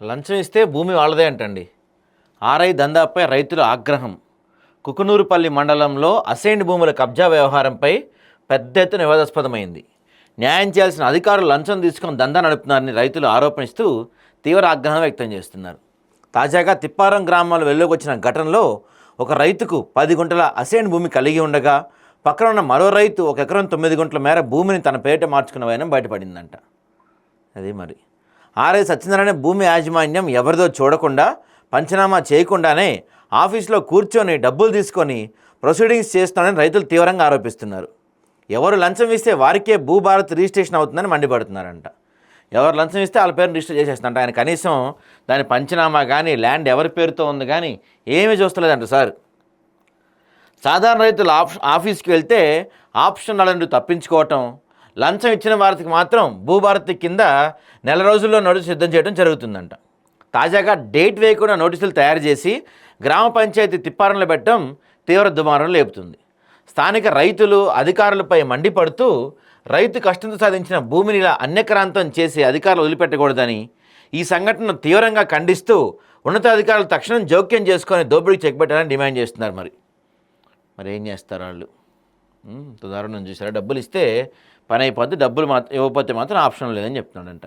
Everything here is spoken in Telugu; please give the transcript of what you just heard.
లంచం ఇస్తే భూమి వాళ్ళదే అంటండి. ఆర్ఐ దందాపై రైతుల ఆగ్రహం. కుకునూరుపల్లి మండలంలో అసైన్డ్ భూముల కబ్జా వ్యవహారంపై పెద్ద ఎత్తున వివాదాస్పదమైంది. న్యాయం చేయాల్సిన అధికారులు లంచం తీసుకొని దందా నడుపుతున్నారని రైతులు ఆరోపణిస్తూ తీవ్ర ఆగ్రహం వ్యక్తం చేస్తున్నారు. తాజాగా తిప్పారం గ్రామాలు వెళ్ళకొచ్చిన ఘటనలో ఒక రైతుకు పది గుంటల అసైన్ భూమి కలిగి ఉండగా పక్కన ఉన్న మరో రైతు ఒక ఎకరం తొమ్మిది గుంటల మేర భూమిని తన పేరిట మార్చుకున్న వైనం బయటపడిందంట. అది మరి ఆర్ఐ సత్యనారాయణ భూమి యాజమాన్యం ఎవరిదో చూడకుండా పంచనామా చేయకుండానే ఆఫీస్లో కూర్చొని డబ్బులు తీసుకొని ప్రొసీడింగ్స్ చేస్తున్నారని రైతులు తీవ్రంగా ఆరోపిస్తున్నారు. ఎవరు లంచం ఇస్తే వారికే భూభారత్ రిజిస్ట్రేషన్ అవుతుందని మండిపడుతున్నారంట. ఎవరు లంచం ఇస్తే వాళ్ళ పేరు రిజిస్టర్ చేసేస్తుంట ఆయన కనీసం దాని పంచనామా కానీ ల్యాండ్ ఎవరి పేరుతో ఉంది కానీ ఏమీ చూస్తలేదంట సార్. సాధారణ రైతులు ఆఫ్ ఆఫీస్కి వెళ్తే ఆప్షన్ అలాంటి తప్పించుకోవటం లంచం ఇచ్చిన వారికి మాత్రం భూభారతి కింద నెల రోజుల్లో నోటీసు సిద్ధం చేయడం జరుగుతుందంట. తాజాగా డేట్ వేయకుండా నోటీసులు తయారు చేసి గ్రామ పంచాయతీ తిప్పారంలో పెట్టడం తీవ్ర దుమారం లేపుతుంది. స్థానిక రైతులు అధికారులపై మండిపడుతూ రైతు కష్టంతో సాధించిన భూమిని ఇలా అన్యక్రాంతం చేసి అధికారులు వదిలిపెట్టకూడదని ఈ సంఘటనను తీవ్రంగా ఖండిస్తూ ఉన్నతాధికారులు తక్షణం జోక్యం చేసుకొని దోపిడీకి చెక్ పెట్టాలని డిమాండ్ చేస్తున్నారు మరి. మరి ఏం చేస్తారు వాళ్ళు? దారుణం చూసారా డబ్బులు ఇస్తే పని అయిపోద్ది డబ్బులు మాత్రం ఇవ్వకపోతే మాత్రం ఆప్షన్ లేదని చెప్తున్నాడంట